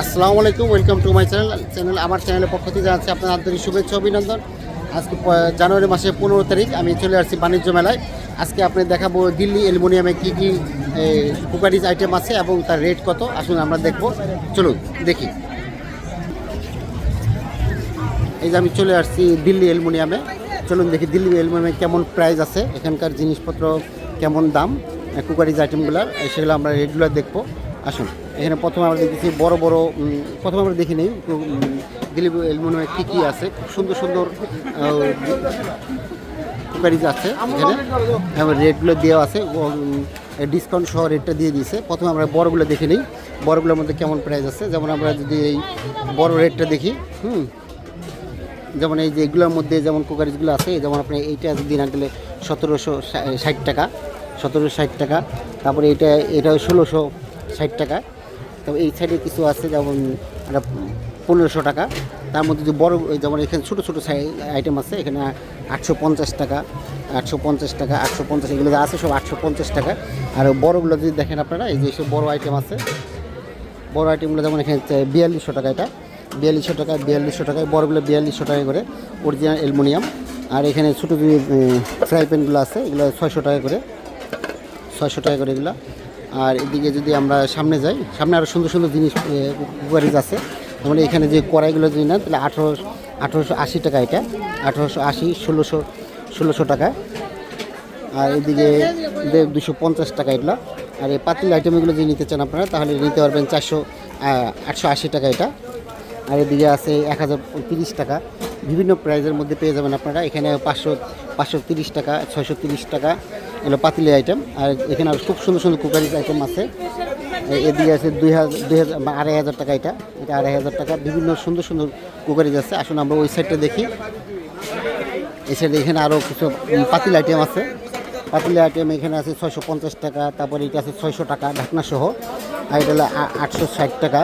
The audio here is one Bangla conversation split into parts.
আসসালামু আলাইকুম welcome to my channel channel আমার চ্যানেলের পক্ষ থেকে জানাচ্ছি আপনার আন্তরিক শুভেচ্ছা, অভিনন্দন। আজকে জানুয়ারি মাসের পনেরো তারিখ, আমি চলে আসছি বাণিজ্য মেলায়। আজকে আপনি দেখাবো দিল্লি অ্যালুমিনিয়ামে কী কী কুকারিজ আইটেম আছে এবং তার রেট কত। আসুন আমরা দেখব। চলুন, দেখি। এই যে আমি চলে আসছি দিল্লি অ্যালুমিনিয়ামে। চলুন দেখি দিল্লি অ্যালুমিনিয়ামে কেমন প্রাইস আছে। এখানকার জিনিসপত্র কেমন দাম কুকারিজ আইটেমগুলোর সেগুলো আমরা রেগুলার দেখব। আসুন। এখানে প্রথমে আমরা দেখেছি বড় বড় প্রথমে আমরা দেখি নেই উম, দিল্লি কী কী আছে। খুব সুন্দর সুন্দর কুকারিজ আছে এখানে। এবং রেটগুলো দেওয়া আছে ডিসকাউন্ট সহ রেটটা দিয়ে দিয়েছে। প্রথমে আমরা বড়গুলো দেখে নিই বড়গুলোর মধ্যে কেমন প্রাইস আছে। যেমন আমরা যদি এই বড় রেটটা দেখি হুম যেমন এই যে এগুলোর মধ্যে যেমন কুকারিজগুলো আছে যেমন আপনি এইটা যদি না গেলে সতেরোশো ষাট টাকা সতেরোশো ষাট টাকা তারপরে এটা এটা ষোলোশো ষাট টাকা। তবে এই সাইডে কিছু আছে, যেমন একটা পনেরোশো টাকা। তার মধ্যে যে বড় যেমন এখানে ছোটো ছোটো আইটেম আছে, এখানে আটশো পঞ্চাশ টাকা, আটশো পঞ্চাশ টাকা, আটশো পঞ্চাশ, এগুলো আছে সব আটশো পঞ্চাশ টাকা। আর বড়গুলো যদি দেখেন আপনারা, এই যে সব বড়ো আইটেম আছে। বড় আইটেমগুলো যেমন এখানে বিয়াল্লিশশো টাকা এটা। বিয়াল্লিশশো টাকা, বিয়াল্লিশশো টাকায়, বড়গুলো বিয়াল্লিশশো টাকা করে অরিজিনাল অ্যালুমিনিয়াম আর এখানে ছোটো যে ফ্রাই প্যানগুলো আছে, এগুলো ছয়শো টাকা করে। ছয়শো টাকা করে এগুলো। আর এদিকে যদি আমরা সামনে যাই, সামনে আরও সুন্দর সুন্দর জিনিস কুকারিজ আছে। যেমন এখানে যে কড়াইগুলো যদি না তাহলে আঠেরো, আঠেরোশো আশি টাকা এটা। আঠেরোশো আশি, ষোলোশো ষোলোশো টাকা। আর এদিকে দুশো পঞ্চাশ টাকা এগুলো। আর এই পাতিল আইটেমগুলো যদি নিতে চান আপনারা, তাহলে নিতে পারবেন চারশো আটশো আশি টাকা এটা। আর এদিকে আছে এক হাজার তিরিশ টাকা। বিভিন্ন প্রাইজের মধ্যে পেয়ে যাবেন আপনারা। এখানে পাঁচশো পাঁচশো তিরিশ টাকা, ছয়শো তিরিশ টাকা। এগুলো পাতিলি আইটেম আর এখানে খুব সুন্দর সুন্দর কুকারিজ আইটেম আছে। এদিকে আছে দুই হাজার দুই হাজার আড়াই হাজার টাকা এটা। এটা আড়াই হাজার টাকা। বিভিন্ন সুন্দর সুন্দর কুকারিজ আছে। আসুন আমরা ওই সাইডটা দেখি। এই সাইডে এখানে আরও কিছু পাতিল আইটেম আছে। পাতিল আইটেম এখানে আছে ছয়শো পঞ্চাশ টাকা। তারপরে এটা আছে ছয়শো টাকা ঢাকনা সহ। আর এটা হলো আটশো ষাট টাকা।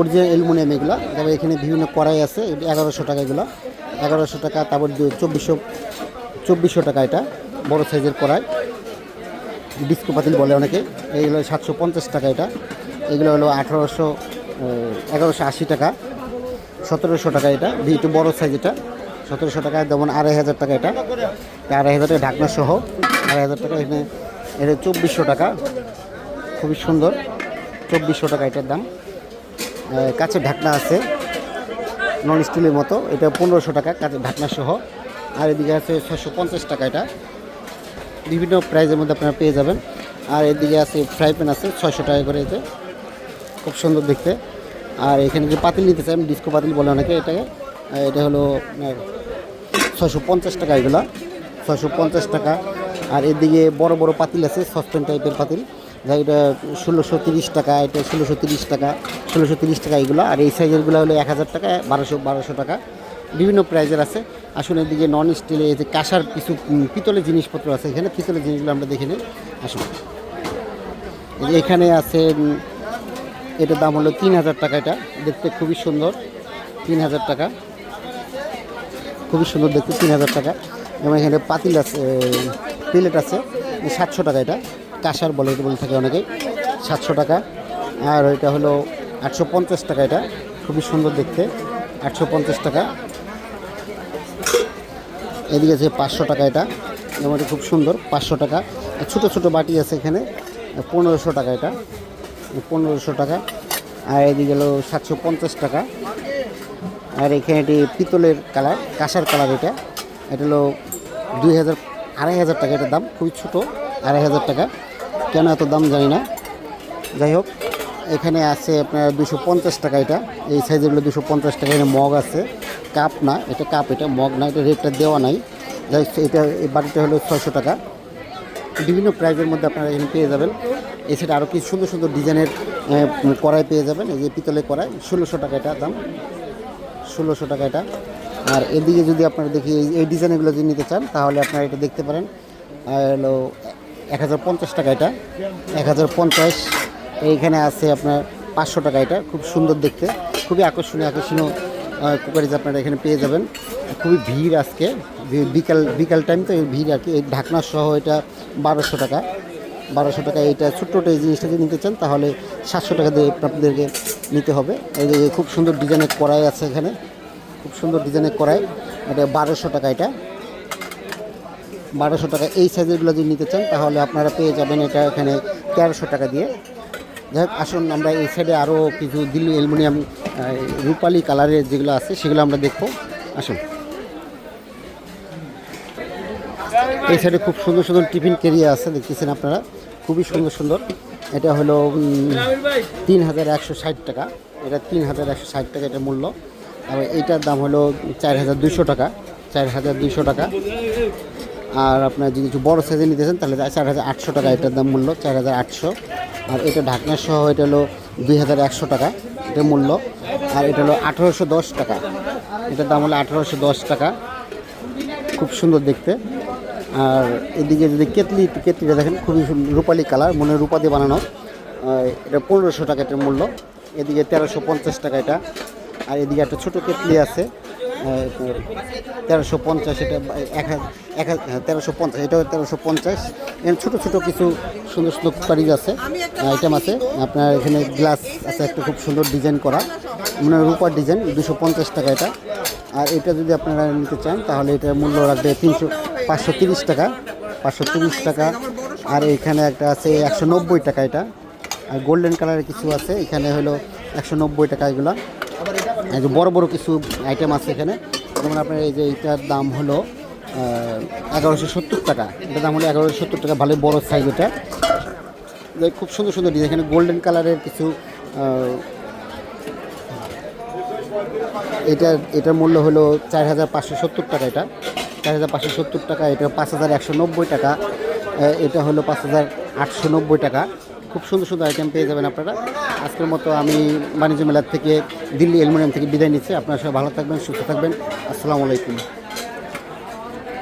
অরিজিনাল অ্যালুমিনিয়াম এগুলো। তারপরে এখানে বিভিন্ন কড়াই আছে। এগারোশো টাকা এগুলো। এগারোশো টাকা। তারপর চব্বিশশো চব্বিশশো টাকা এটা। বড় সাইজের কড়াই। ডিস্কো পাতিল বলে অনেকে। এইগুলো সাতশো পঞ্চাশ টাকা এটা। এগুলো হলো আঠারোশো এগারোশো আশি টাকা। সতেরোশো টাকা এটা। একটু বড়ো সাইজ এটা। সতেরোশো টাকা যেমন আড়াই হাজার টাকা এটা। আড়াই হাজার টাকা ঢাকনা সহ আড়াই হাজার টাকা এখানে, এটা চব্বিশশো টাকা। খুবই সুন্দর। চব্বিশশো টাকা এটার দাম। কাছের ঢাকনা আছে। নন স্টিলের মতো। এটা পনেরোশো টাকা কাছের ঢাকনা সহ। আর এদিকে আছে ছশো পঞ্চাশ টাকা এটা। বিভিন্ন প্রাইজের মধ্যে আপনারা পেয়ে যাবেন। আর এদিকে আছে ফ্রাই প্যান আছে, ছয়শো টাকা করে এতে। খুব সুন্দর দেখতে। আর এখানে যে পাতিল নিতে চান ডিস্কো পাতিল বলে অনেকে এটাকে এটা হলো ছয়শো পঞ্চাশ টাকা এগুলো, ছয়শো পঞ্চাশ টাকা। আর এদিকে বড় বড় পাতিল আছে, সসপ্যান টাইপের পাতিল। যা এটা ষোলোশো তিরিশ টাকা, এটা ষোলোশো তিরিশ টাকা, ষোলোশো তিরিশ টাকা এগুলো। আর এই সাইজেরগুলো হলো এক হাজার টাকা, বারোশো বারোশো টাকা। বিভিন্ন প্রাইজের আছে। আসুন এদিকে নন স্টিলে এই যে কাঁসার কিছু পিতলের জিনিসপত্র আছে এখানে। পিতলের জিনিসগুলো আমরা দেখে নিই। আসুন। এখানে আছে এটার দাম হলো তিন হাজার টাকা এটা। দেখতে খুবই সুন্দর। তিন হাজার টাকা। খুবই সুন্দর দেখতে, তিন হাজার টাকা। এবং এখানে পাতিল আছে প্লেট আছে। সাতশো টাকা এটা। কাঁসার বলে বলে থাকে অনেকেই। সাতশো টাকা। আর এটা হলো আটশো পঞ্চাশ টাকা এটা। খুবই সুন্দর দেখতে। আটশো পঞ্চাশ টাকা। এদিকে আছে পাঁচশো টাকা এটা এটা খুব সুন্দর, পাঁচশো টাকা। ছোটো ছোটো বাটি আছে এখানে, পনেরোশো টাকা এটা, পনেরোশো টাকা। আর এদিকে হলো সাতশো পঞ্চাশ টাকা। আর এখানে এটি পিতলের কালার, কাঁসার কালার এটা। এটা হলো দুই হাজার, আড়াই হাজার টাকা এটার দাম, খুবই ছোটো, আড়াই হাজার টাকা। কেন এত দাম জানি না। যাই হোক, এখানে আছে আপনার দুশো পঞ্চাশ টাকা এটা। এই সাইজেরগুলো দুশো পঞ্চাশ টাকা, এখানে মগ আছে। কাপ না, এটা কাপ, এটা মগ না, এটা রেটটা দেওয়া নাই। যাই এটা এই বাড়িটা হলো ছয়শো টাকা। বিভিন্ন প্রাইজের মধ্যে আপনারা এখানে পেয়ে যাবেন। এছাড়া আরও কিছু সুন্দর সুন্দর ডিজাইনের কড়াই পেয়ে যাবেন। এই যে পিতলের কড়াই, ষোলোশো টাকা এটা দাম। ষোলোশো টাকা এটা। আর এদিকে যদি আপনারা দেখি, এই- ডিজাইনগুলো যদি নিতে চান, তাহলে আপনারা এটা দেখতে পারেন। হলো এক হাজার পঞ্চাশ টাকা এটা। এক হাজার পঞ্চাশ। এইখানে আছে আপনার পাঁচশো টাকা এটা। খুব সুন্দর দেখতে। খুবই আকর্ষণীয় আকর্ষণীয় কুকারিজ আপনারা এখানে পেয়ে যাবেন। খুবই ভিড় আজকে। বিকাল বিকাল টাইম তো ভিড় আর কি। এই ঢাকনা সহ এটা বারোশো টাকা। বারোশো টাকা এইটা ছোট্ট এই জিনিসটা যদি নিতে চান, তাহলে সাতশো টাকা দিয়ে আপনাদেরকে নিতে হবে। এই খুব সুন্দর ডিজাইনের কড়াই আছে এখানে। খুব সুন্দর ডিজাইনের কড়াই। এটা বারোশো টাকা এটা। বারোশো টাকা। এই সাইজেরগুলো যদি নিতে চান, তাহলে আপনারা পেয়ে যাবেন এটা এখানে তেরোশো টাকা দিয়ে। যাই হোক, আসুন, আমরা এই সাইডে আরও কিছু দিল্লি অ্যালুমিনিয়াম রূপালি কালারের যেগুলো আছে, সেগুলো আমরা দেখব। আসুন। এই সাইডে খুব সুন্দর সুন্দর টিফিন কেরিয়া আছে, দেখতেছেন আপনারা। খুবই সুন্দর সুন্দর। এটা হলো তিন হাজার একশো ষাট টাকা। এটা তিন হাজার একশো ষাট টাকা এটা মূল্য। আর এইটার দাম হলো চার হাজার দুইশো টাকা। চার হাজার দুইশো টাকা। আর আপনার যদি কিছু বড়ো সাইজে নিতেছেন তাহলে চার হাজার আটশো টাকা এটার দাম মূল্য চার হাজার আটশো। আর এটা ঢাকনা সহ এটা হলো দুই হাজার একশো টাকা। এটা মূল্য। আর এটা হলো আঠেরোশো দশ টাকা। এটার দাম হলো আঠেরোশো দশ টাকা। খুব সুন্দর দেখতে। আর এদিকে যদি কেতলি কেতলিটা দেখেন, খুবই রূপালি কালার, মনে রূপা দিয়ে বানানো। এটা পনেরোশো টাকা এটার মূল্য। এদিকে তেরোশো পঞ্চাশ টাকা এটা। আর এদিকে একটা ছোটো কেতলি আছে। তেরোশো পঞ্চাশ, এটা এক হাজার হাজার তেরোশো পঞ্চাশ, এটাও তেরোশো পঞ্চাশ। এখানে ছোটো ছোটো কিছু সুন্দর সুন্দর কুকারিজ আছে আইটেম আছে। আপনার এখানে গ্লাস আছে, একটা খুব সুন্দর ডিজাইন করা। মানে রূপার ডিজাইন দুশো পঞ্চাশ টাকা এটা। আর এটা যদি আপনারা নিতে চান, তাহলে এটার মূল্য রাখবে তিনশো, পাঁচশো তিরিশ টাকা, পাঁচশো তিরিশ টাকা। আর এখানে একটা আছে একশো নব্বই টাকা এটা। আর গোল্ডেন কালারের কিছু আছে, এখানে হলো একশো নব্বই টাকা এগুলো। বড় বড় কিছু আইটেম আছে এখানে। যেমন আপনার এই যে এটার দাম হলো এগারোশো সত্তর টাকা। এটার দাম হলো এগারোশো সত্তর টাকা, ভালো বড় সাইজ এটা। খুব সুন্দর সুন্দর ডিজাইন এখানে গোল্ডেন কালারের কিছু এটা এটার মূল্য হলো চার হাজার পাঁচশো সত্তর টাকা এটা। চার হাজার পাঁচশো সত্তর টাকা, এটা পাঁচ হাজার একশো নব্বই টাকা। এটা হলো পাঁচ হাজার আটশো নব্বই টাকা। খুব সুন্দর সুন্দর আইটেম পেয়ে যাবেন আপনারা। আজকের মতো আমি বাণিজ্য মেলার থেকে দিল্লি অ্যালুমিনিয়াম থেকে বিদায় নিচ্ছি। আপনারা সবাই ভালো থাকবেন, সুস্থ থাকবেন। আসসালামু আলাইকুম।